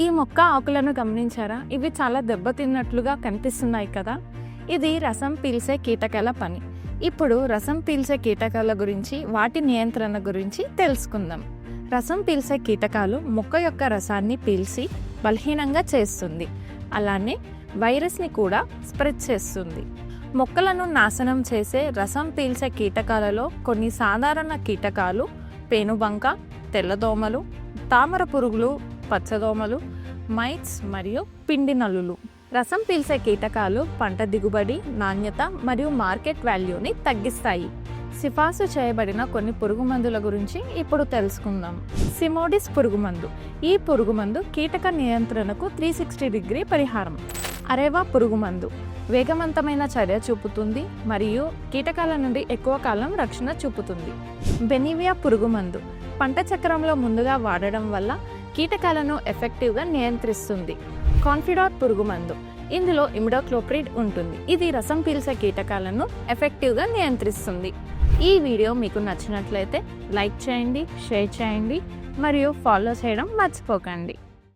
ఈ మొక్క ఆకులను గమనించారా? ఇవి చాలా దెబ్బతిన్నట్లుగా కనిపిస్తున్నాయి కదా. ఇది రసం పీల్చే కీటకాల పని. ఇప్పుడు రసం పీల్చే కీటకాల గురించి వాటి నియంత్రణ గురించి తెలుసుకుందాం. రసం పీల్చే కీటకాలు మొక్క యొక్క రసాన్ని పీల్చి బలహీనంగా చేస్తుంది. అలానే వైరస్ని కూడా స్ప్రెడ్ చేస్తుంది. మొక్కలను నాశనం చేసే రసం పీల్చే కీటకాలలో కొన్ని సాధారణ కీటకాలు పేనుబంక తెల్లదోమలు తామర పురుగులు పచ్చదోమలు మైట్స్ మరియు పిండి నల్లులు. రసం పీల్చే కీటకాలు పంట దిగుబడి నాణ్యత మరియు మార్కెట్ వాల్యూని తగ్గిస్తాయి. సిఫార్సు చేయబడిన కొన్ని పురుగుమందుల గురించి ఇప్పుడు తెలుసుకుందాం. సిమోడిస్ పురుగుమందు ఈ పురుగుమందు కీటక నియంత్రణకు త్రీ సిక్స్టీ డిగ్రీ పరిహారం. అరేవా పురుగుమందు వేగవంతమైన చర్య చూపుతుంది మరియు కీటకాల నుండి ఎక్కువ కాలం రక్షణ చూపుతుంది. బెనివియా పురుగుమందు పంట చక్రంలో ముందుగా వాడడం వల్ల కీటకాలను ఎఫెక్టివ్గా నియంత్రిస్తుంది. కాన్ఫిడార్ పురుగుమందు. ఇందులో ఇమిడోక్లోప్రిడ్ ఉంటుంది. ఇది రసం పీల్చే కీటకాలను ఎఫెక్టివ్గా నియంత్రిస్తుంది. ఈ వీడియో మీకు నచ్చినట్లయితే లైక్ చేయండి షేర్ చేయండి మరియు ఫాలో చేయడం మర్చిపోకండి.